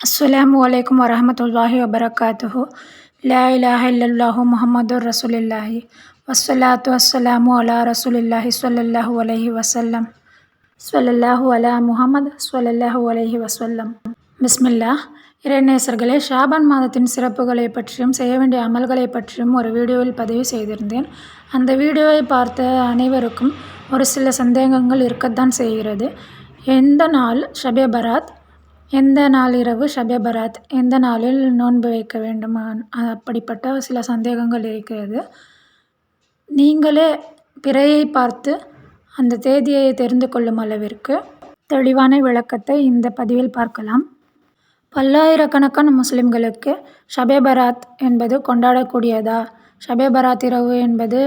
அஸ்லாம் வலைக்கம் வரமத்துல்லாஹி வபரகாத்துஹு லா இலாஹ இல்லல்லாஹு முஹம்மது ரசூலில்லாஹி வஸ்வல்லாத்து வசலாமு அலா ரசூலில்லாஹி சொல்லல்லாஹு அலஹி வசல்லம் சொல்லல்லாஹு அலா முஹமது சொல்லல்லாஹு அலஹி வசல்லம் பிஸ்மில்லா இறைநேசர்களே ஷாபான் மாதத்தின் சிறப்புகளை பற்றியும் செய்ய வேண்டிய அமல்களை பற்றியும் ஒரு வீடியோவில் பதிவு செய்திருந்தேன். அந்த வீடியோவை பார்த்த அனைவருக்கும் ஒரு சில சந்தேகங்கள் இருக்கத்தான் செய்கிறது. எந்த நாள் ஷபே பராத் எந்த நாள் இரவு ஷபே பராத் எந்த நாளில் நோன்பு வைக்க வேண்டுமா? அப்படிப்பட்ட சில சந்தேகங்கள் இருக்கிறது. நீங்களே பிறையை பார்த்து அந்த தேதியை தெரிந்து கொள்ளும் அளவிற்கு தெளிவான விளக்கத்தை இந்த பதிவில் பார்க்கலாம். பல்லாயிரக்கணக்கான முஸ்லிம்களுக்கு ஷபே பராத் என்பது கொண்டாடக்கூடியதா? ஷபே பராத் இரவு என்பது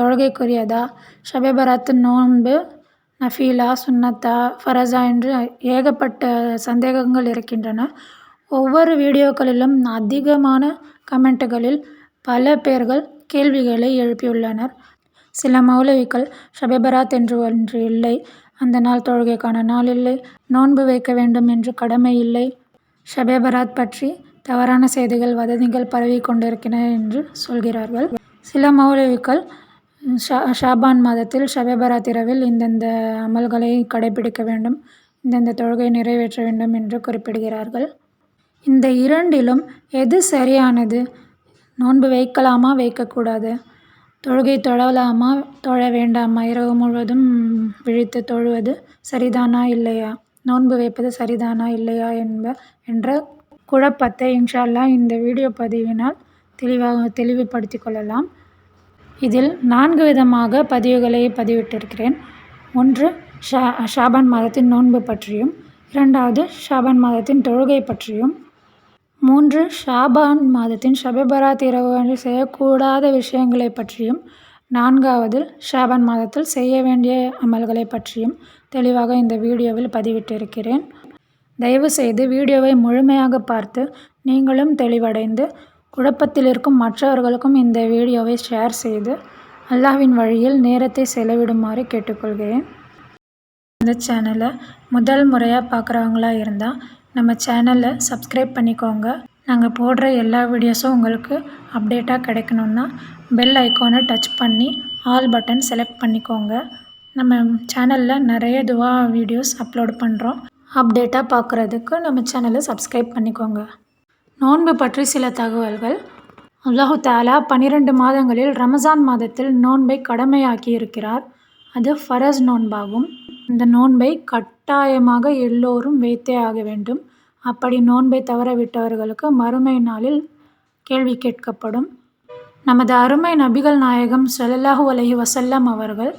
தொழுகைக்குரியதா? ஷபே பராத் நோன்பு நஃபீலா சுன்னத்தா ஃபரஸா என்று ஏகப்பட்ட சந்தேகங்கள் இருக்கின்றன. ஒவ்வொரு வீடியோக்களிலும் அதிகமான கமெண்ட்டுகளில் பல பேர்கள் கேள்விகளை எழுப்பியுள்ளனர். சில மௌலவிகள் ஷபெபராத் என்று ஒன்று இல்லை அந்த நாள் தொழுகைக்கான நாள் இல்லை நோன்பு வைக்க வேண்டும் என்று கடமை இல்லை ஷபேபராத் பற்றி தவறான செய்திகள் வதந்திகள் பரவி கொண்டிருக்கின்றன என்று சொல்கிறார்கள். சில மௌலவிகள் ஷா ஷாபான் மாதத்தில் ஷபே பராத் இரவில் இந்தந்த அமல்களை கடைபிடிக்க வேண்டும் இந்தந்த தொழுகை நிறைவேற்ற வேண்டும் என்று குறிப்பிடுகிறார்கள். இந்த இரண்டிலும் எது சரியானது? நோன்பு வைக்கலாமா வைக்கக்கூடாது? தொழுகை தொழலாமா தொழ வேண்டாமா? இரவு முழுவதும் விழித்து தொழுவது சரிதானா இல்லையா? நோன்பு வைப்பது சரிதானா இல்லையா என்ப என்ற குழப்பத்தை இன்ஷால்லா இந்த வீடியோ பதிவினால் தெளிவாக தெளிவுபடுத்தி கொள்ளலாம். இதில் நான்கு விதமாக பதிவுகளை பதிவிட்டிருக்கிறேன். ஒன்று ஷா ஷாபான் மாதத்தின் நோன்பு பற்றியும் இரண்டாவது ஷாபான் மாதத்தின் தொழுகை பற்றியும். மூன்று ஷாபான் மாதத்தின் ஷபபராத் இரவு செய்யக்கூடாத விஷயங்களை பற்றியும் நான்காவது ஷாபான் மாதத்தில் செய்ய வேண்டிய அமல்களை பற்றியும் தெளிவாக இந்த வீடியோவில் பதிவிட்டிருக்கிறேன். தயவுசெய்து வீடியோவை முழுமையாக பார்த்து நீங்களும் தெளிவடைந்து குழப்பத்தில் இருக்கும் மற்றவர்களுக்கும் இந்த வீடியோவை ஷேர் செய்து அல்லாஹ்வின் வழியில் நேரத்தை செலவிடுமாறு கேட்டுக்கொள்கிறேன். இந்த சேனலை முதல் முறையாக பார்க்குறவங்களா இருந்தால் நம்ம சேனலை சப்ஸ்கிரைப் பண்ணிக்கோங்க. நாங்கள் போடுற எல்லா வீடியோஸும் உங்களுக்கு அப்டேட்டாக கிடைக்கணுன்னா பெல் ஐக்கானை டச் பண்ணி ஆல் பட்டன் செலக்ட் பண்ணிக்கோங்க. நம்ம சேனலில் நிறைய துவா வீடியோஸ் அப்லோட் பண்ணுறோம் அப்டேட்டாக பார்க்குறதுக்கு நம்ம சேனலை சப்ஸ்கிரைப் பண்ணிக்கோங்க. நோன்பு பற்றி சில தகவல்கள். அல்லாஹு தாலா பன்னிரண்டு மாதங்களில் ரமஜான் மாதத்தில் நோன்பை கடமையாக்கி இருக்கிறார் அது ஃபரஸ் நோன்பாகும். இந்த நோன்பை கட்டாயமாக எல்லோரும் வைத்தே ஆக வேண்டும். அப்படி நோன்பை தவறவிட்டவர்களுக்கு மறுமை நாளில் கேள்வி கேட்கப்படும். நமது அருமை நபிகள் நாயகம் ஸல்லல்லாஹு அலஹி வசல்லம் அவர்கள்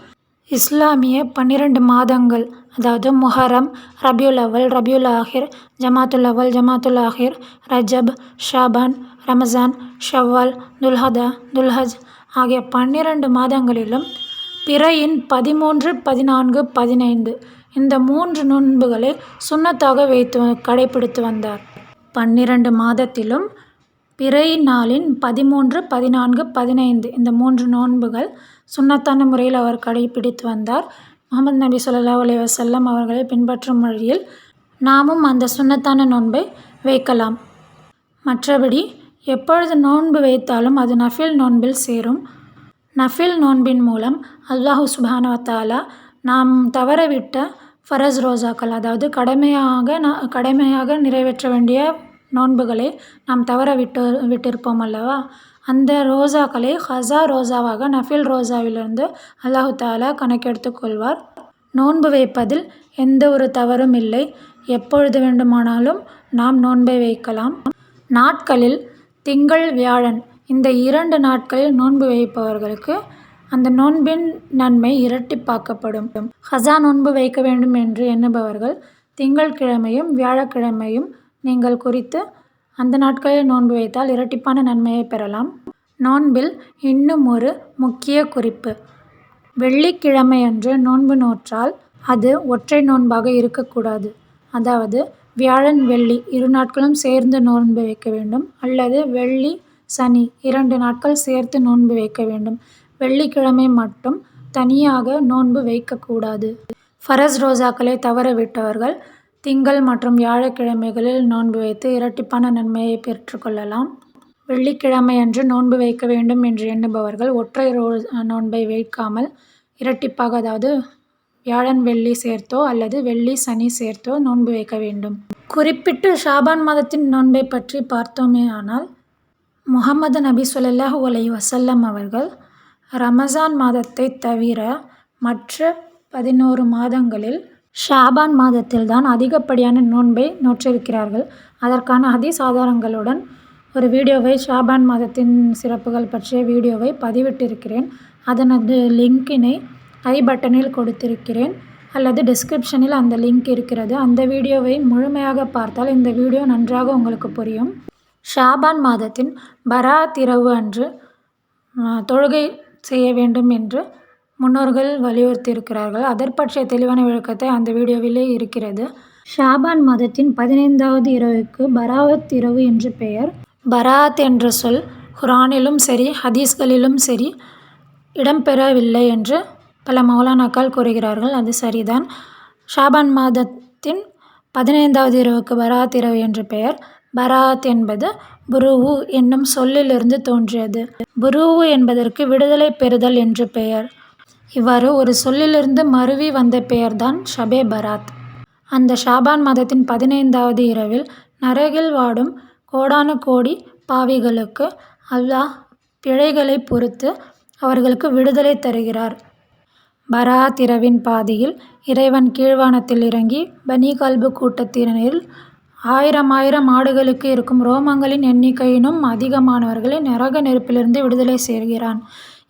இஸ்லாமிய பன்னிரண்டு மாதங்கள் அதாவது முஹரம் ரபியுல் அவல் ரபியுல் ஆஹிர் ஜமாத்துல் அவல் ஜமாத்துல் ஆஹிர் ரஜப் ஷாபான் ரமஜான் ஷவ்வால் துல்ஹதா துல்ஹஜ் ஆகிய பன்னிரண்டு மாதங்களிலும் பிறையின் பதிமூன்று பதினான்கு பதினைந்து இந்த மூன்று நோன்புகளை சுன்னத்தாக வைத்து கடைபிடித்து வந்தார். பன்னிரண்டு மாதத்திலும் பிறை நாளின் பதிமூன்று பதினான்கு பதினைந்து இந்த மூன்று நோன்புகள் சுன்னத்தான முறையில் அவர் கடைபிடித்து வந்தார். முகமது நபி ஸல்லல்லாஹு அலி வசல்லம் அவர்களை பின்பற்றும் வழியில் நாமும் அந்த சுன்னத்தான நோன்பை வைக்கலாம். மற்றபடி எப்பொழுது நோன்பு வைத்தாலும் அது நஃபில் நோன்பில் சேரும். நஃபில் நோன்பின் மூலம் அல்லாஹு சுபானவத்தாலா நாம் தவறவிட்ட ஃபரஸ் ரோசாக்கள் அதாவது கடமையாக ந கடமையாக நிறைவேற்ற வேண்டிய நோன்புகளை நாம் தவற விட்டு விட்டிருப்போம் அல்லவா? அந்த ரோசாக்களை ஹஸா ரோசாவாக நஃபில் ரோசாவிலிருந்து அல்லாஹு தாலா கணக்கெடுத்துக் கொள்வார் நோன்பு வைப்பதில் எந்த ஒரு தவறும் இல்லை. எப்பொழுது வேண்டுமானாலும் நாம் நோன்பை வைக்கலாம். நாட்களில் திங்கள் வியாழன் இந்த இரண்டு நாட்களில் நோன்பு வைப்பவர்களுக்கு அந்த நோன்பின் நன்மை இரட்டிப்பாக்கப்படும். ஹஸா நோன்பு வைக்க வேண்டும் என்று எண்ணுபவர்கள் திங்கள்கிழமையும் வியாழக்கிழமையும் நீங்கள் குறித்து அந்த நாட்களில் நோன்பு வைத்தால் இரட்டிப்பான நன்மையை பெறலாம். நோன்பில் இன்னும் ஒரு முக்கிய குறிப்பு. வெள்ளிக்கிழமையன்று நோன்பு நோற்றால் அது ஒற்றை நோன்பாக இருக்கக்கூடாது. அதாவது வியாழன் வெள்ளி இரு நாட்களும் சேர்ந்து நோன்பு வைக்க வேண்டும். அல்லது வெள்ளி சனி இரண்டு நாட்கள் சேர்த்து நோன்பு வைக்க வேண்டும். வெள்ளிக்கிழமை மட்டும் தனியாக நோன்பு வைக்கக்கூடாது. ஃபரஸ் ரோஜாக்களை தவறவிட்டவர்கள் திங்கள் மற்றும் வியாழக்கிழமைகளில் நோன்பு வைத்து இரட்டிப்பான நன்மையை பெற்றுக்கொள்ளலாம். வெள்ளிக்கிழமையன்று நோன்பு வைக்க வேண்டும் என்று எண்ணுபவர்கள் ஒற்றை நோன்பை வைக்காமல் இரட்டிப்பாக அதாவது வியாழன் வெள்ளி சேர்த்தோ அல்லது வெள்ளி சனி சேர்த்தோ நோன்பு வைக்க வேண்டும். குறிப்பிட்டு ஷாபான் மாதத்தின் நோன்பைப் பற்றி பார்த்தோமே ஆனால் முகமது நபி ஸல்லல்லாஹு உலை வசல்லம் அவர்கள் ரமசான் மாதத்தை தவிர மற்ற பதினோரு மாதங்களில் ஷாபான் மாதத்தில்தான் அதிகப்படியான நோன்பை நோற்றிருக்கிறார்கள். அதற்கான ஹதீஸ் ஆதாரங்களுடன் ஒரு வீடியோவை ஷாபான் மாதத்தின் சிறப்புகள் பற்றிய வீடியோவை பதிவிட்டிருக்கிறேன். அதனது லிங்கினை ஐ பட்டனில் கொடுத்திருக்கிறேன் அல்லது டிஸ்கிரிப்ஷனில் அந்த லிங்க் இருக்கிறது. அந்த வீடியோவை முழுமையாக பார்த்தால் இந்த வீடியோ நன்றாக உங்களுக்கு புரியும். ஷாபான் மாதத்தின் பரா திரவு அன்று தொழுகை செய்ய வேண்டும் என்று முன்னோர்கள் வலியுறுத்தியிருக்கிறார்கள். அதற்பற்றிய தெளிவான விளக்கத்தை அந்த வீடியோவிலே இருக்கிறது. ஷாபான் மாதத்தின் பதினைந்தாவது இரவுக்கு பராவத் இரவு என்று பெயர். பராத் என்ற சொல் குரானிலும் சரி ஹதீஸ்களிலும் சரி இடம்பெறவில்லை என்று பல மௌலானாக்கள் கூறுகிறார்கள். அது சரிதான். ஷாபான் மாதத்தின் பதினைந்தாவது இரவுக்கு பராத் இரவு என்று பெயர். பராத் என்பது புருவு என்னும் சொல்லிலிருந்து தோன்றியது. புருவு என்பதற்கு விடுதலை பெறுதல் என்று பெயர். இவ்வாறு ஒரு சொல்லிலிருந்து மருவி வந்த பெயர்தான் ஷபே பராத். அந்த ஷாபான் மாதத்தின் பதினைந்தாவது இரவில் நரகில் வாடும் கோடானு கோடி பாவிகளுக்கு அல்லாஹ் பிழைகளைப் பொறுத்து அவர்களுக்கு விடுதலை தருகிறார். பராத் இரவின் பாதியில் இறைவன் கீழ்வானத்தில் இறங்கி பனி கல்பு கூட்டத்தினரில் ஆயிரமாயிரம் ஆடுகளுக்கு இருக்கும் ரோமங்களின் எண்ணிக்கையினும் அதிகமானவர்களை நரக நெருப்பிலிருந்து விடுதலை செய்கிறான்.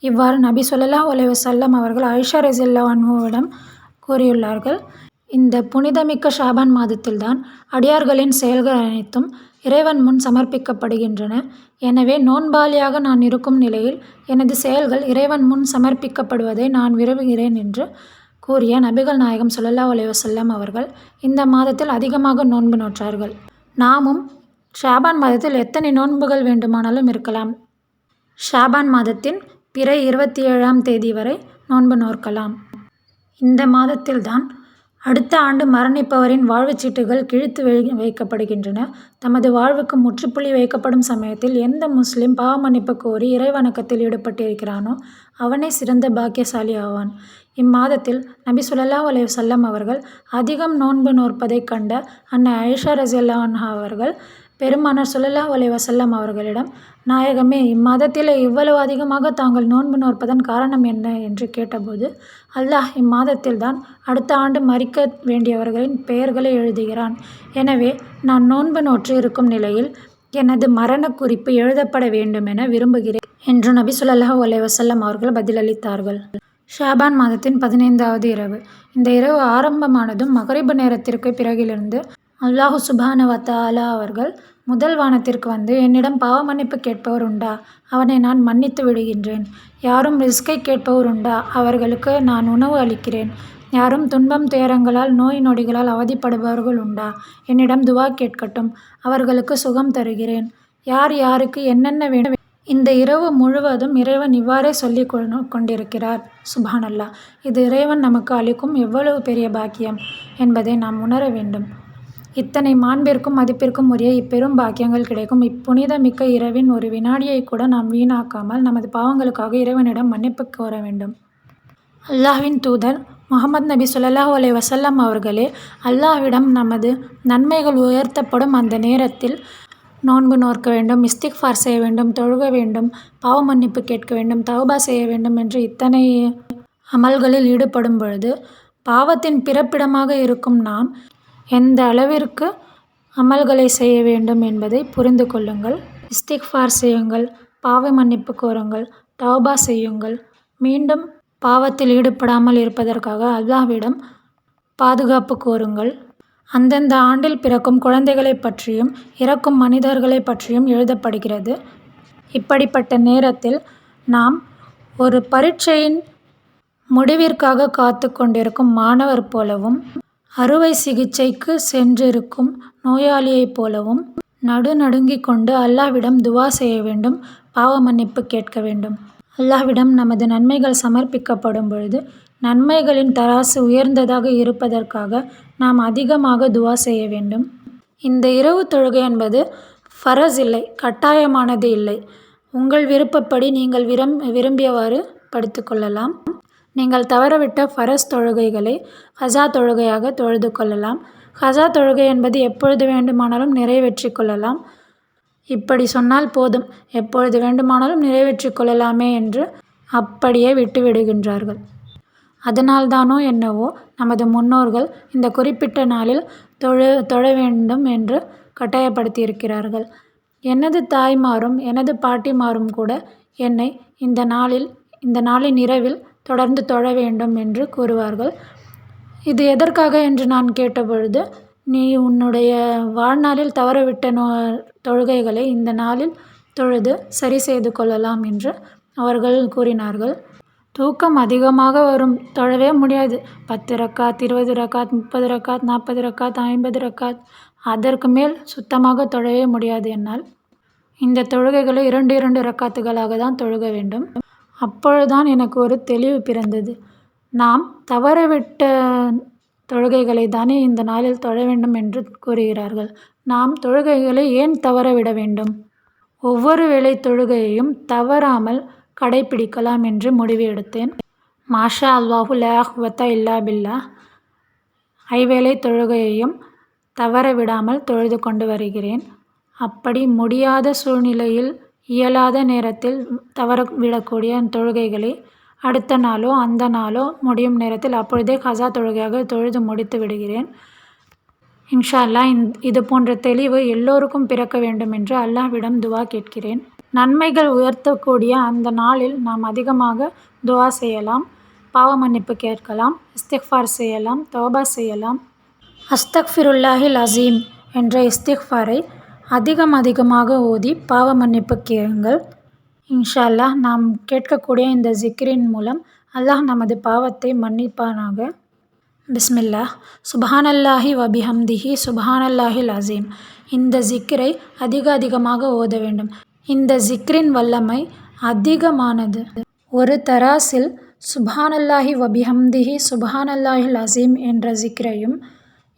இவ்வாறு நபி ஸல்லல்லாஹு உலக செல்லம் அவர்கள் ஆயிஷா ரசில்லா அன்ஹாவிடம் கூறியுள்ளார்கள். இந்த புனிதமிக்க ஷாபான் மாதத்தில்தான் அடியார்களின் செயல்கள் அனைத்தும் இறைவன் முன் சமர்ப்பிக்கப்படுகின்றன. எனவே நோன்பாளியாக நான் இருக்கும் நிலையில் எனது செயல்கள் இறைவன் முன் சமர்ப்பிக்கப்படுவதை நான் விரும்புகிறேன் என்று கூறிய நபிகள் நாயகம் சுல்லா அலைஹி அவர்கள் இந்த மாதத்தில் அதிகமாக நோன்பு நோற்றார்கள். நாமும் ஷாபான் மாதத்தில் எத்தனை நோன்புகள் வேண்டுமானாலும் இருக்கலாம். ஷாபான் மாதத்தின் பிற இருபத்தி ஏழாம் தேதி வரை நோன்பு நோற்கலாம். இந்த மாதத்தில்தான் அடுத்த ஆண்டு மரணிப்பவரின் வாழ்வுச் சீட்டுகள் கிழித்து வைக்கப்படுகின்றன. தமது வாழ்வுக்கு முற்றுப்புள்ளி வைக்கப்படும் சமயத்தில் எந்த முஸ்லிம் பாவமன்னிப்பு கோரி இறைவணக்கத்தில் ஈடுபட்டிருக்கிறானோ அவனே சிறந்த பாக்கியசாலி ஆவான். இம்மாதத்தில் நபி சுல்லா அலே சொல்லம் அவர்கள் அதிகம் நோன்பு நோற்பதைக் கண்ட அன்னை ஐஷா ரசியல்லா அவர்கள் பெருமானார் சுல்லா அலைஹி வசல்லம் அவர்களிடம் நாயகமே இம்மாதத்திலே இவ்வளவு அதிகமாக தாங்கள் நோன்பு நோற்பதன் காரணம் என்ன? என்று கேட்டபோது அல்லாஹ் இம்மாதத்தில்தான் அடுத்த ஆண்டு மறிக்க வேண்டியவர்களின் பெயர்களை எழுதுகிறான். எனவே நான் நோன்பு நோற்று இருக்கும் நிலையில் எனது மரணக் குறிப்பு எழுதப்பட வேண்டுமென விரும்புகிறேன் என்று நபி ஸல்லல்லாஹு அலைஹி வசல்லம் அவர்கள் பதிலளித்தார்கள். ஷாபான் மாதத்தின் பதினைந்தாவது இரவு இந்த இரவு ஆரம்பமானதும் மக்ரிப் நேரத்திற்கு பிறகிலிருந்து அல்லாஹு சுபான வத்தாலா அவர்கள் முதல் வானத்திற்கு வந்து என்னிடம் பாவமன்னிப்பு கேட்பவர் உண்டா? அவனை நான் மன்னித்து விடுகின்றேன். யாரும் ரிஸ்கை கேட்பவர் உண்டா? அவர்களுக்கு நான் உணவு அளிக்கிறேன். யாரும் துன்பம் துயரங்களால் நோய் நொடிகளால் அவதிப்படுபவர்கள் உண்டா? என்னிடம் துவா கேட்கட்டும். அவர்களுக்கு சுகம் தருகிறேன். யார் யாருக்கு என்னென்ன வேண்டும் இந்த இரவு முழுவதும் இறைவன் இவ்வாறே சொல்லி கொண்டிருக்கிறார். சுபானல்லா இது இறைவன் நமக்கு அளிக்கும் எவ்வளவு பெரிய பாக்கியம் என்பதை நாம் உணர வேண்டும். இத்தனை மாண்பிற்கும் மதிப்பிற்கும் உரிய இப்பெரும் பாக்கியங்கள் கிடைக்கும் இப்புனிதமிக்க இரவின் ஒரு வினாடியைக் கூட நாம் வீணாக்காமல் நமது பாவங்களுக்காக இறைவனிடம் மன்னிப்பு கோர வேண்டும். அல்லாஹ்வின் தூதர் முகமது நபி ஸல்லல்லாஹு அலை வசல்லம் அவர்களே அல்லாஹ்விடம் நமது நன்மைகள் உயர்த்தப்படும் அந்த நேரத்தில் நோன்பு நோர்க்க வேண்டும் இஸ்திக்ஃபார் செய்ய வேண்டும் தொழுக வேண்டும் பாவ மன்னிப்பு கேட்க வேண்டும் தௌபா செய்ய வேண்டும் என்று இத்தனை அமல்களில் ஈடுபடும் பொழுது பாவத்தின் பிறப்பிடமாக இருக்கும் நாம் எந்த அளவிற்கு அமல்களை செய்ய வேண்டும் என்பதை புரிந்து கொள்ளுங்கள். இஸ்திக்ஃபார் செய்யுங்கள் பாவ மன்னிப்பு கோருங்கள் தௌபா செய்யுங்கள் மீண்டும் பாவத்தில் ஈடுபடாமல் இருப்பதற்காக அல்லாஹ்விடம் பாதுகாப்பு கோருங்கள். அந்தந்த ஆண்டில் பிறக்கும் குழந்தைகளைப் பற்றியும் இறக்கும் மனிதர்களை பற்றியும் எழுதப்படுகிறது. இப்படிப்பட்ட நேரத்தில் நாம் ஒரு பரீட்சையின் முடிவிற்காக காத்து கொண்டிருக்கும் மாணவர் போலவும் அறுவை சிகிச்சைக்கு சென்றிருக்கும் நோயாளியைப் போலவும் நடுநடுங்கிக் கொண்டு அல்லாஹ்விடம் துஆ செய்ய வேண்டும் பாவ மன்னிப்பு கேட்க வேண்டும். அல்லாஹ்விடம் நமது நன்மைகள் சமர்ப்பிக்கப்படும் பொழுது நன்மைகளின் தராசு உயர்ந்ததாக இருப்பதற்காக நாம் அதிகமாக துவா செய்ய வேண்டும். இந்த இரவு தொழுகை என்பது ஃபரஸ் இல்லை கட்டாயமானது இல்லை. உங்கள் விருப்பப்படி நீங்கள் விரும் விரும்பியவாறு படுத்துக்கொள்ளலாம் நீங்கள் தவறவிட்ட ஃபரஸ் தொழுகைகளை ஹசா தொழுகையாக தொழுது கொள்ளலாம். ஹசா தொழுகை என்பது எப்பொழுது வேண்டுமானாலும் நிறைவேற்றி கொள்ளலாம். இப்படி சொன்னால் போதும். எப்பொழுது வேண்டுமானாலும் நிறைவேற்றி கொள்ளலாமே என்று அப்படியே விட்டுவிடுகின்றார்கள். அதனால்தானோ என்னவோ நமது முன்னோர்கள் இந்த குறிப்பிட்ட நாளில் தொழு தொழ வேண்டும் என்று கட்டாயப்படுத்தியிருக்கிறார்கள். எனது தாய்மாரும் எனது பாட்டிமாரும் கூட என்னை இந்த நாளில் இந்த நாளின் இரவில் தொடர்ந்து தொழ வேண்டும் என்று கூறுவார்கள். இது எதற்காக என்று நான் கேட்டபொழுது நீ உன்னுடைய வாழ்நாளில் தவறவிட்ட நோ தொழுகைகளை இந்த நாளில் தொழுது சரி செய்து கொள்ளலாம் என்று அவர்கள் கூறினார்கள். தூக்கம் அதிகமாக வரும். தொழவே முடியாது. பத்து ரக்காத் இருபது ரக்காத் முப்பது ரக்காத் நாற்பது ரக்காத் ஐம்பது ரக்காத். அதற்கு மேல் சுத்தமாக தொழவே முடியாது என்னால். இந்த தொழுகைகளை இரண்டு இரண்டு ரக்காத்துகளாக தான் தொழுக வேண்டும். அப்பொழுதுதான் எனக்கு ஒரு தெளிவு பிறந்தது. நாம் தவறவிட்ட தொழுகைகளை தானே இந்த நாளில் தொழ வேண்டும் என்று கூறுகிறார்கள். நாம் தொழுகைகளை ஏன் தவறவிட வேண்டும்? ஒவ்வொரு வேளை தொழுகையையும் தவறாமல் கடைப்பிடிக்கலாம் என்று முடிவு எடுத்தேன். மாஷா அல்வாஹு லா இல்லா பில்லா. ஐவேளை தொழுகையையும் தவற விடாமல் தொழுது கொண்டு வருகிறேன். அப்படி முடியாத சூழ்நிலையில் இயலாத நேரத்தில் தவற விடக்கூடிய தொழுகைகளை அடுத்த நாளோ அந்த நாளோ முடியும் நேரத்தில் அப்பொழுதே கசா தொழுகையாக தொழுது முடித்து விடுகிறேன். இன்ஷா அல்லாஹ் இந் இது போன்ற தெளிவு எல்லோருக்கும் பிறக்க வேண்டும் என்று அல்லாஹ்விடம் துவா கேட்கிறேன். நன்மைகள் உயர்த்தக்கூடிய அந்த நாளில் நாம் அதிகமாக துவா செய்யலாம். பாவ மன்னிப்பு கேட்கலாம். இஸ்திக்ஃபார் செய்யலாம். தோபா செய்யலாம். அஸ்தக்ஃபிருல்லாஹில் அசீம் என்ற இஸ்திக்ஃபாரை அதிகம் அதிகமாக ஓதி பாவ மன்னிப்பு கேளுங்கள். இன்ஷா அல்லாஹ் நாம் கேட்கக்கூடிய இந்த ஜிக்ரின் மூலம் அல்லாஹ் நமது பாவத்தை மன்னிப்பானாக. பிஸ்மில்லா சுபஹானல்லாஹி வபிஹம்திஹி சுபஹானல்லாஹில் அசீம் இந்த ஜிக்ரை அதிக அதிகமாக ஓத வேண்டும். இந்த ஜிக்ரின் வல்லமை அதிகமானது. ஒரு தராசில் சுபஹானல்லாஹி வபிஹம்திஹி சுபஹானல்லாஹில் அசீம் என்ற ஜிக்ரையும்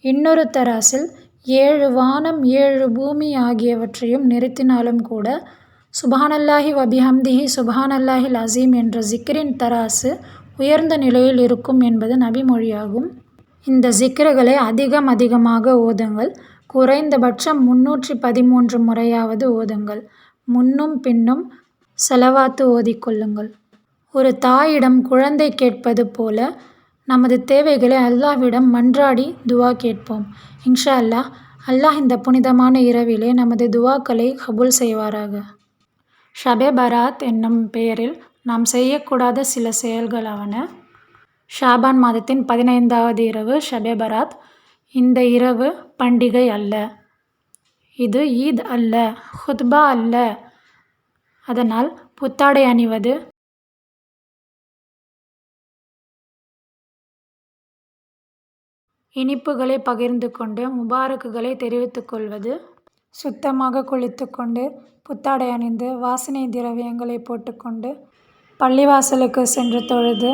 இன்னொரு தராசில் ஏழு வானம் ஏழு பூமி ஆகியவற்றையும் நிறுத்தினாலும் கூட சுபஹானல்லாஹி வபிஹம்திஹி சுபஹானல்லாஹில் அசீம் என்ற ஜிக்ரின் தராசு உயர்ந்த நிலையில் இருக்கும் என்பது நபிமொழியாகும். இந்த ஜிக்ருகளை அதிகம் அதிகமாக ஓதுங்கள். குறைந்தபட்சம் முன்னூற்றி பதிமூன்று முறையாவது ஓதுங்கள். முன்னும் பின்னும் செலவாத்து ஓதிக்கொள்ளுங்கள் ஒரு தாயிடம் குழந்தை கேட்பது போல நமது தேவைகளை அல்லாஹ்விடம் மன்றாடி துவா கேட்போம். இன்ஷா அல்லாஹ் அல்லாஹ் இந்த புனிதமான இரவிலே நமது துவாக்களை கபூல் செய்வாராக. ஷபே பராத் என்னும் பெயரில் நாம் செய்யக்கூடாத சில செயல்களாவன ஷாபான் மாதத்தின் பதினைந்தாவது இரவு ஷபே பராத் இந்த இரவு பண்டிகை அல்ல. இது ஈத் அல்ல ஹுத்பா அல்ல. அதனால் புத்தாடை அணிவது இனிப்புகளை பகிர்ந்து கொண்டு முபாரக்குகளை தெரிவித்துக் கொள்வது சுத்தமாக குளித்துக்கொண்டு புத்தாடை அணிந்து வாசனை திரவியங்களை போட்டுக்கொண்டு பள்ளிவாசலுக்கு சென்று தொழுது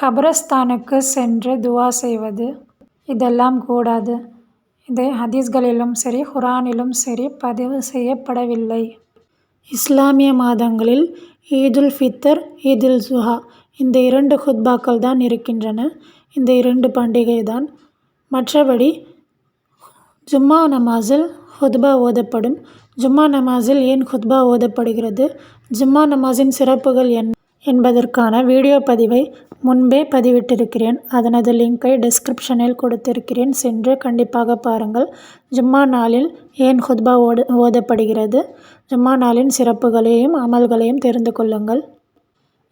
கபரஸ்தானுக்கு சென்று துவா செய்வது இதெல்லாம் கூடாது. இது ஹதீஸ்களிலும் சரி குரானிலும் சரி பதிவு செய்யப்படவில்லை. இஸ்லாமிய மாதங்களில் ஈதுல் ஃபித்தர் ஈதுல் சுஹா இந்த இரண்டு ஹுத்பாக்கள் தான் இருக்கின்றன. இந்த இரண்டு பண்டிகை தான் மற்றபடி ஜும்மா நமாஸில் ஹுத்பா ஓதப்படும். ஜும்மா நமாஸில் ஏன் ஹுத்பா ஓதப்படுகிறது? ஜும்மா நமாஸின் சிறப்புகள் என் என்பதற்கான வீடியோ பதிவை முன்பே பதிவிட்டிருக்கிறேன். அதனது லிங்கை டிஸ்கிரிப்ஷனில் கொடுத்திருக்கிறேன். சென்று கண்டிப்பாக பாருங்கள். ஜும்மா நாளில் ஏன் ஹுத்பா ஓட ஓதப்படுகிறது? ஜும்மா நாளின் சிறப்புகளையும் அமல்களையும் தெரிந்து கொள்ளுங்கள்.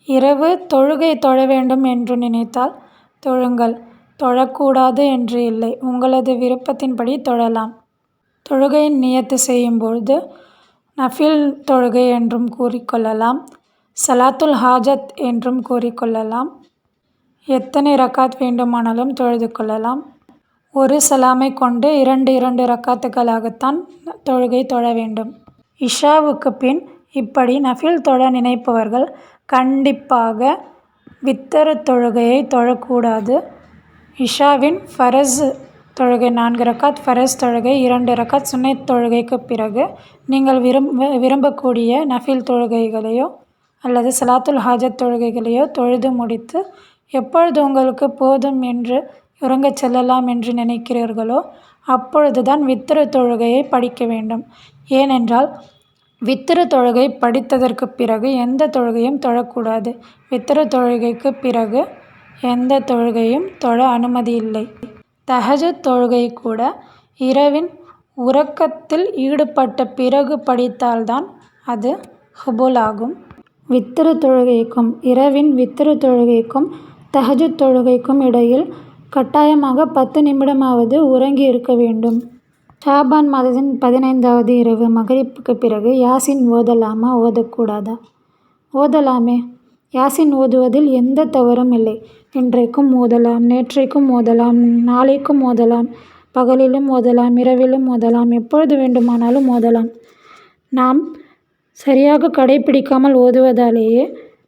இரவு தொழுகை தொழ வேண்டும் என்று நினைத்தால் தொழுங்கள். தொழக்கூடாது என்று இல்லை. உங்களது விருப்பத்தின்படி தொழலாம். தொழுகையின் நியத்து செய்யும்பொழுது நஃபில் தொழுகை என்றும் கூறிக்கொள்ளலாம். சலாத்துல் ஹாஜத் என்றும் கூறிக்கொள்ளலாம். எத்தனை ரக்காத் வேண்டுமானாலும் தொழுது கொள்ளலாம். ஒரு சலாமை கொண்டு இரண்டு இரண்டு ரக்காத்துக்களாகத்தான் தொழுகை தொழ வேண்டும். இஷாவுக்கு பின் இப்படி நஃபில் தொழ நினைப்பவர்கள் கண்டிப்பாக வித்தர தொழுகையை தொழக்கூடாது. இஷாவின் ஃபரஸ் தொழுகை நான்கு ரக்காத் ஃபரஸ் தொழுகை இரண்டு ரக்காத் சுன்னத் தொழுகைக்கு பிறகு நீங்கள் விரும்ப விரும்பக்கூடிய நஃபில் தொழுகைகளையோ அல்லது சலாத்துல் ஹாஜத் தொழுகைகளையோ தொழுது முடித்து எப்பொழுது உங்களுக்கு போதும் என்று உறங்கச் செல்லலாம் என்று நினைக்கிறீர்களோ அப்பொழுது தான் வித்திரு தொழுகையை படிக்க வேண்டும். ஏனென்றால் வித்திரு தொழுகை படித்ததற்குப் பிறகு எந்த தொழுகையும் தொழக்கூடாது. வித்திரு தொழுகைக்கு பிறகு எந்த தொழுகையும் தொழ அனுமதி இல்லை. தஹஜத் தொழுகை கூட இரவின் உறக்கத்தில் ஈடுபட்ட பிறகு படித்தால்தான் அது கபூல் ஆகும். வித்திரு தொழுகைக்கும் இரவின் வித்திரு தொழுகைக்கும் தஹஜுத் தொழுகைக்கும் இடையில் கட்டாயமாக பத்து நிமிடமாவது உறங்கி இருக்க வேண்டும். ஷாபான் மாதத்தின் பதினைந்தாவது இரவு மகரிப்புக்கு பிறகு யாசின் ஓதலாமா? ஓதக்கூடாதா? ஓதலாமே. யாசின் ஓதுவதில் எந்த தவறும் இல்லை. இன்றைக்கும் ஓதலாம் நேற்றைக்கும் ஓதலாம் நாளைக்கும் ஓதலாம் பகலிலும் ஓதலாம் இரவிலும் ஓதலாம் எப்பொழுது வேண்டுமானாலும் ஓதலாம். நாம் சரியாக கடைப்பிடிக்காமல் ஓதுவதாலேயே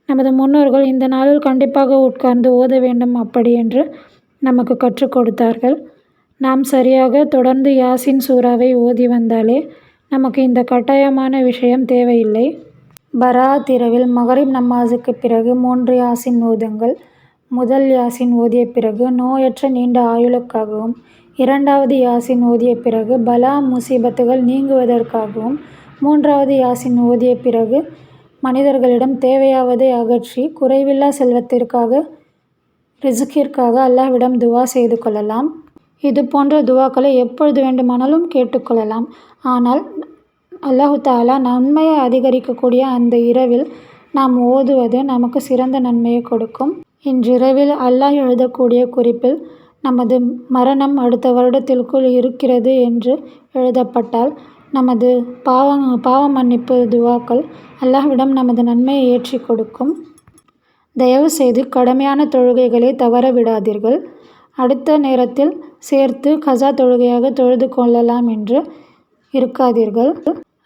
நமது முன்னோர்கள் இந்த நாளில் கண்டிப்பாக உட்கார்ந்து ஓத வேண்டும் அப்படி என்று நமக்கு கற்றுக் கொடுத்தார்கள். நாம் சரியாக தொடர்ந்து யாசின் சூறாவை ஓதி வந்தாலே நமக்கு இந்த கட்டாயமான விஷயம் தேவையில்லை. பராத் இரவில் மகரிப் நமாஸுக்கு பிறகு மூன்று யாசின் ஓதுங்கள் முதல் யாசின் ஓதிய பிறகு நோயற்ற நீண்ட ஆயுளுக்காகவும் இரண்டாவது யாசின் ஓதிய பிறகு பலா முசீபத்துகள் நீங்குவதற்காகவும் மூன்றாவது யாசின் ஓதிய பிறகு மனிதர்களிடம் தேவையாவதை அகற்றி குறைவில்லா செல்வத்திற்காக ரிசுக்கிற்காக அல்லாஹ்விடம் துவா செய்து கொள்ளலாம். இது போன்ற துவாக்களை எப்பொழுது வேண்டுமானாலும் கேட்டுக்கொள்ளலாம் ஆனால் அல்லாஹு தாலா நன்மையை அதிகரிக்கக்கூடிய அந்த இரவில் நாம் ஓதுவது நமக்கு சிறந்த நன்மையை கொடுக்கும். இன்றிரவில் அல்லாஹ் எழுதக்கூடிய குறிப்பில் நமது மரணம் அடுத்த வருடத்திற்குள் இருக்கிறது என்று எழுதப்பட்டால் நமது பாவ பாவ மன்னிப்பு துவாக்கள் அல்லாஹ்விடம் நமது நன்மையை ஏற்றி கொடுக்கும். தயவுசெய்து கடுமையான தொழுகைகளை தவற விடாதீர்கள். அடுத்த நேரத்தில் சேர்த்து கசா தொழுகையாக தொழுது கொள்ளலாம் என்று இருக்காதீர்கள்.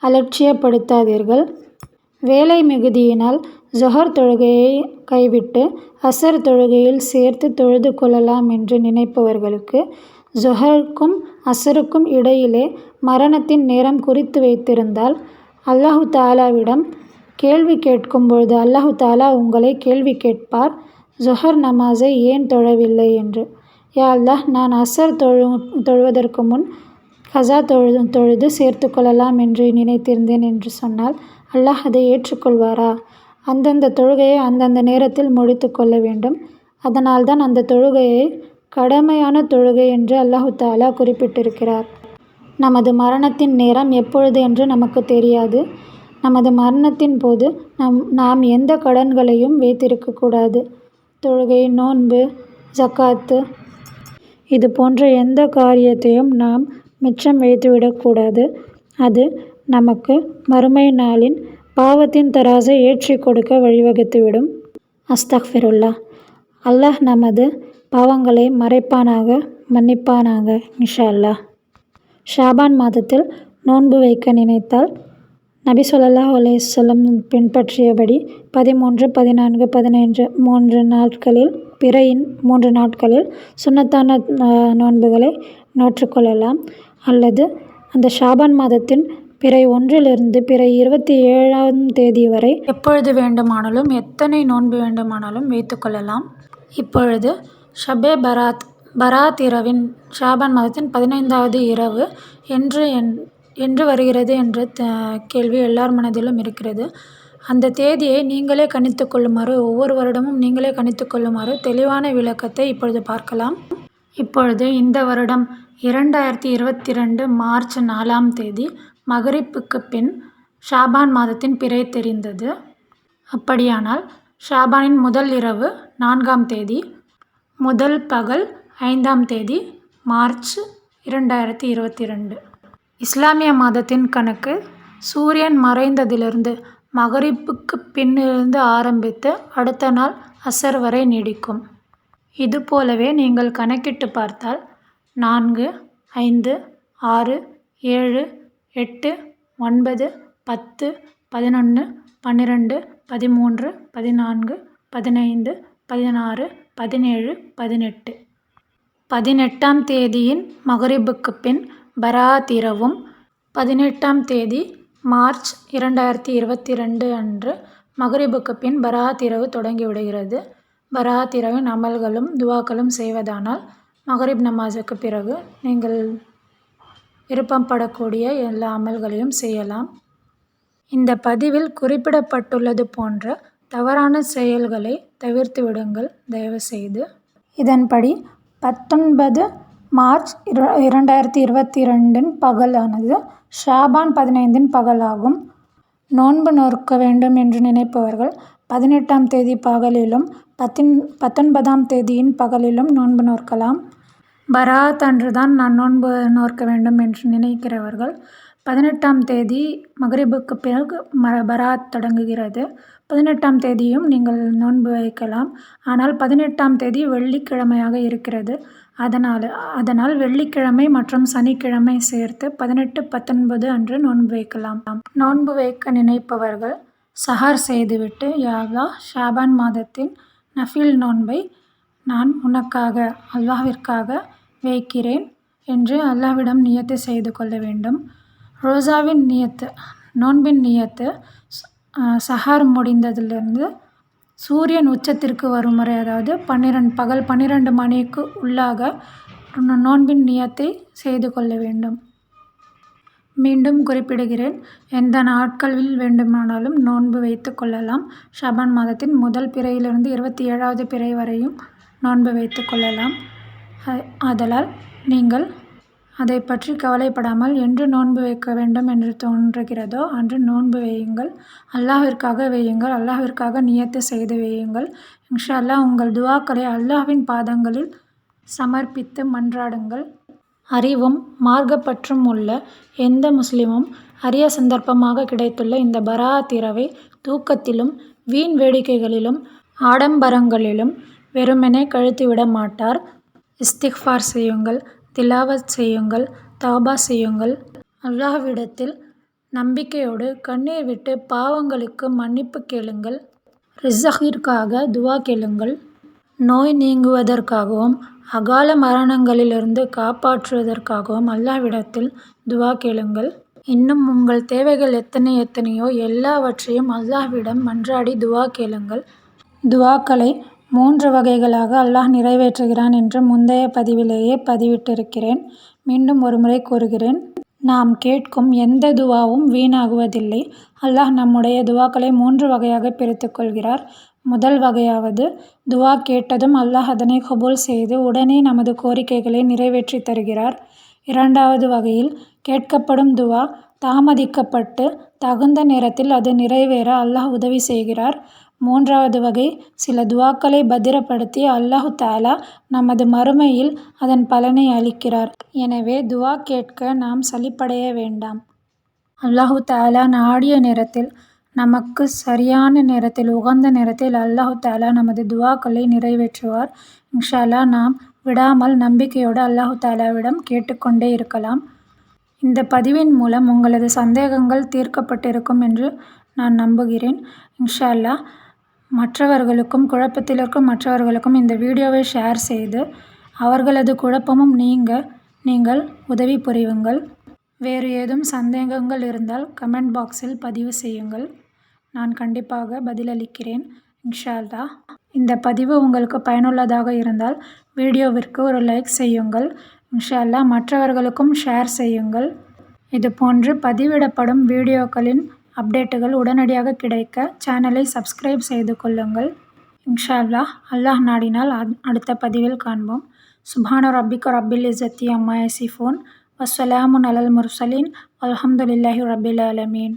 அலட்சியப்படுத்தாதீர்கள். வேலை மிகுதியினால் ஜொஹர் தொழுகையை கைவிட்டு அசர் தொழுகையில் சேர்த்து தொழுது கொள்ளலாம் என்று நினைப்பவர்களுக்கு ஜொஹருக்கும் அசருக்கும் இடையிலே மரணத்தின் நேரம் குறித்து வைத்திருந்தால் அல்லாஹு தாலாவிடம் கேள்வி கேட்கும் பொழுது அல்லாஹு தாலா உங்களை கேள்வி கேட்பார். ஜொஹர் நமாஸை ஏன் தொழவில்லை என்று. யா அல்லாஹ் நான் அசர் தொழு தொழுவதற்கு முன் கசா தொழுது தொழுது சேர்த்து கொள்ளலாம் என்று நினைத்திருந்தேன் என்று சொன்னால் அல்லாஹ் அதை ஏற்றுக்கொள்வாரா? அந்தந்த தொழுகையை அந்தந்த நேரத்தில் முடித்து கொள்ள வேண்டும். அதனால்தான் அந்த தொழுகையை கடமையான தொழுகை என்று அல்லாஹு தாலா குறிப்பிட்டிருக்கிறார். நமது மரணத்தின் நேரம் எப்பொழுது என்று நமக்கு தெரியாது. நமது மரணத்தின் போது நம் நாம் எந்த கடன்களையும் வைத்திருக்கக்கூடாது. தொழுகை நோன்பு ஜக்காத்து இது போன்ற எந்த காரியத்தையும் நாம் மிச்சம் வைத்துவிடக்கூடாது. அது நமக்கு மறுமை நாளின் பாவத்தின் தராசை ஏற்றி கொடுக்க வழிவகுத்துவிடும். அஸ்தக்ஃபிருல்லா. அல்லாஹ் நமது பாவங்களை மறைப்பானாக மன்னிப்பானாக இன்ஷா அல்லாஹ். ஷாபான் மாதத்தில் நோன்பு வைக்க நினைத்தால் நபி சொல்லல்லா அலேசல்லம் பின்பற்றியபடி பதிமூன்று பதினான்கு பதினைந்து மூன்று நாட்களில் பிறையின் மூன்று நாட்களில் சுண்ணத்தான நோன்புகளை நோற்றுக்கொள்ளலாம். அல்லது அந்த ஷாபான் மாதத்தின் பிறை ஒன்றிலிருந்து பிறை இருபத்தி ஏழாம் தேதி வரை எப்பொழுது வேண்டுமானாலும் எத்தனை நோன்பு வேண்டுமானாலும் வைத்துக்கொள்ளலாம் இப்பொழுது ஷபே பராத் பராத் இரவின் ஷாபான் மாதத்தின் பதினைந்தாவது இரவு என்று என் என்று வருகிறது என்ற த கேள்வி எல்லார் மனதிலும் இருக்கிறது. அந்த தேதியை நீங்களே கணித்து கொள்ளுமாறு ஒவ்வொரு வருடமும் நீங்களே கணித்து கொள்ளுமாறு தெளிவான விளக்கத்தை இப்பொழுது பார்க்கலாம். இப்பொழுது இந்த வருடம் இரண்டாயிரத்தி இருபத்தி ரெண்டு மார்ச் நாலாம் தேதி மகரிப்புக்கு பின் ஷாபான் மாதத்தின் பிறை தெரிந்தது. அப்படியானால் ஷாபானின் முதல் இரவு நான்காம் தேதி முதல் பகல் ஐந்தாம் தேதி மார்ச் இரண்டாயிரத்தி இருபத்தி ரெண்டு இஸ்லாமிய மதத்தின் கணக்கு சூரியன் மறைந்ததிலிருந்து மகரிப்புக்கு பின்னிருந்து ஆரம்பித்து அடுத்த நாள் அசர் வரை நீடிக்கும். இது போலவே நீங்கள் கணக்கிட்டு பார்த்தால் நான்கு ஐந்து ஆறு ஏழு எட்டு ஒன்பது பத்து பதினொன்று பன்னிரெண்டு பதிமூன்று பதினான்கு பதினைந்து பதினாறு பதினேழு பதினெட்டு. பதினெட்டாம் தேதியின் மகரிபுக்குப் பின் பராதிரவும் பதினெட்டாம் தேதி மார்ச் இரண்டாயிரத்தி இருபத்தி ரெண்டு அன்று மகரிபுக்கு பின் பராத் தொடங்கிவிடுகிறது. பராத்திரவின் அமல்களும் துவாக்களும் செய்வதானால் மகரிப் நமாஸுக்கு பிறகு நீங்கள் விருப்பப்படக்கூடிய எல்லா அமல்களையும் செய்யலாம். இந்த பதிவில் குறிப்பிடப்பட்டுள்ளது போன்ற தவறான செயல்களை தவிர்த்து விடுங்கள் தயவுசெய்து. இதன்படி பத்தொன்பது மார்ச் இர இரண்டாயிரத்தி இருபத்தி ரெண்டின் பகலானது ஷாபான் பதினைந்தின் பகலாகும். நோன்பு நோற்க வேண்டும் என்று நினைப்பவர்கள் பதினெட்டாம் தேதி பகலிலும் பத்தின் பத்தொன்பதாம் தேதியின் பகலிலும் நோன்பு நோற்கலாம். பராத் அன்று தான் நான் நோன்பு நோற்க வேண்டும் என்று நினைக்கிறவர்கள் பதினெட்டாம் தேதி மகரிபுக்கு பிறகு ம பராத் தொடங்குகிறது. பதினெட்டாம் தேதியும் நீங்கள் நோன்பு வைக்கலாம். ஆனால் பதினெட்டாம் தேதி வெள்ளிக்கிழமையாக இருக்கிறது. அதனால் அதனால் வெள்ளிக்கிழமை மற்றும் சனிக்கிழமை சேர்த்து பதினெட்டு பத்தொன்பது அன்று நோன்பு வைக்கலாம். நோன்பு வைக்க நினைப்பவர்கள் சஹார் செய்துவிட்டு யா ஷாபான் மாதத்தின் நஃபில் நோன்பை நான் உனக்காக அல்லாஹ்விற்காக வைக்கிறேன் என்று அல்லாவிடம் நியத்து செய்து கொள்ள வேண்டும். ரோசாவின் நியத்து நோன்பின் நியத்து சஹார் முடிந்ததிலிருந்து சூரியன் உச்சத்திற்கு வரும் வரை அதாவது பன்னிரெண்டு பகல் பன்னிரெண்டு மணிக்கு உள்ளாக நோன்பின் நியத்தை செய்து கொள்ள வேண்டும். மீண்டும் குறிப்பிடுகிறேன் எந்த நாட்களில் வேண்டுமானாலும் நோன்பு வைத்து கொள்ளலாம். ஷபான் மாதத்தின் முதல் பிறையிலிருந்து இருபத்தி ஏழாவது பிறை வரையும் நோன்பு வைத்து கொள்ளலாம். ஆதலால் நீங்கள் அதை பற்றி கவலைப்படாமல் என்று நோன்பு வைக்க வேண்டும் என்று தோன்றுகிறதோ அன்று நோன்பு வையுங்கள். அல்லாஹிற்காக வையுங்கள். அல்லாஹிற்காக நியத்து செய்து வையுங்கள். இன்ஷா அல்லாஹ் உங்கள் துவாக்களை அல்லாஹ்வின் பாதங்களில் சமர்ப்பித்து மன்றாடுங்கள். அறிவும் மார்க்கப்பற்றும் உள்ள எந்த முஸ்லிமும் அரிய சந்தர்ப்பமாக கிடைத்துள்ள இந்த பராத் இரவை தூக்கத்திலும் வீண் வேடிக்கைகளிலும் ஆடம்பரங்களிலும் வெறுமனே கழித்துவிட மாட்டார். இஸ்திக்ஃபார் செய்யுங்கள். திலாவத் செய்யுங்கள் தௌபா செய்யுங்கள். அல்லாஹ்விடத்தில் நம்பிக்கையோடு கண்ணீர் விட்டு பாவங்களுக்கு மன்னிப்பு கேளுங்கள். ரிஸ்ஸகிற்காக துவா கேளுங்கள். நோய் நீங்குவதற்காகவும் அகால மரணங்களிலிருந்து காப்பாற்றுவதற்காகவும் அல்லாஹ்விடத்தில் துவா கேளுங்கள். இன்னும் உங்கள் தேவைகள் எத்தனை எத்தனையோ எல்லாவற்றையும் அல்லாஹ்விடம் மன்றாடி துவா கேளுங்கள். துவாக்களை மூன்று வகைகளாக அல்லாஹ் நிறைவேற்றுகிறான் என்று முந்தைய பதிவிலேயே பதிவிட்டிருக்கிறேன். மீண்டும் ஒருமுறை கூறுகிறேன். நாம் கேட்கும் எந்த துவாவும் வீணாகுவதில்லை. அல்லாஹ் நம்முடைய துவாக்களை மூன்று வகையாக பிரித்து கொள்கிறார் முதல் வகையாவது துவா கேட்டதும் அல்லாஹ் அதனை கபூல் செய்து உடனே நமது கோரிக்கைகளை நிறைவேற்றி தருகிறார். இரண்டாவது வகையில் கேட்கப்படும் துவா தாமதிக்கப்பட்டு தகுந்த நேரத்தில் அது நிறைவேற அல்லாஹ் உதவி செய்கிறார். மூன்றாவது வகை. சில துவாக்களை பத்திரப்படுத்தி அல்லாஹு தாலா நமது மறுமையில் அதன் பலனை அளிக்கிறார். எனவே துவா கேட்க நாம் சலிப்படைய வேண்டாம். அல்லாஹு தாலா நாடிய நேரத்தில் நமக்கு சரியான நேரத்தில் உகந்த நேரத்தில் அல்லாஹு தாலா நமது துவாக்களை நிறைவேற்றுவார். இன்ஷால்லா நாம் விடாமல் நம்பிக்கையோடு அல்லாஹு தாலாவிடம் கேட்டுக்கொண்டே இருக்கலாம். இந்த பதிவின் மூலம் உங்களது சந்தேகங்கள் தீர்க்கப்பட்டிருக்கும் என்று நான் நம்புகிறேன். இன்ஷா மற்றவர்களுக்கும் குழப்பத்தில் இருக்கும் மற்றவர்களுக்கும் இந்த வீடியோவை ஷேர் செய்து அவர்களது குழப்பமும் நீங்க நீங்கள் உதவி புரியுங்கள். வேறு ஏதும் சந்தேகங்கள் இருந்தால் கமெண்ட் பாக்ஸில் பதிவு செய்யுங்கள். நான் கண்டிப்பாக பதிலளிக்கிறேன். இன்ஷா இந்த பதிவு உங்களுக்கு பயனுள்ளதாக இருந்தால் வீடியோவிற்கு ஒரு லைக் செய்யுங்கள். இன்ஷால்லா மற்றவர்களுக்கும் ஷேர் செய்யுங்கள். இது போன்று பதிவிடப்படும் வீடியோக்களின் அப்டேட்டுகள் உடனடியாக கிடைக்க சேனலை சப்ஸ்கிரைப் செய்து கொள்ளுங்கள். இன்ஷா அல்லாஹ் அல்லாஹ் நாடினால் அடுத்த பதிவில் காண்போம். சுபான ரப்பிக் ரப்பில் இசத்தி அம்மா யசிஃபோன். வசலாமுன் அலல் முர்சலீன் அல்ஹம்துலில்லாஹி ரபில் அலமீன்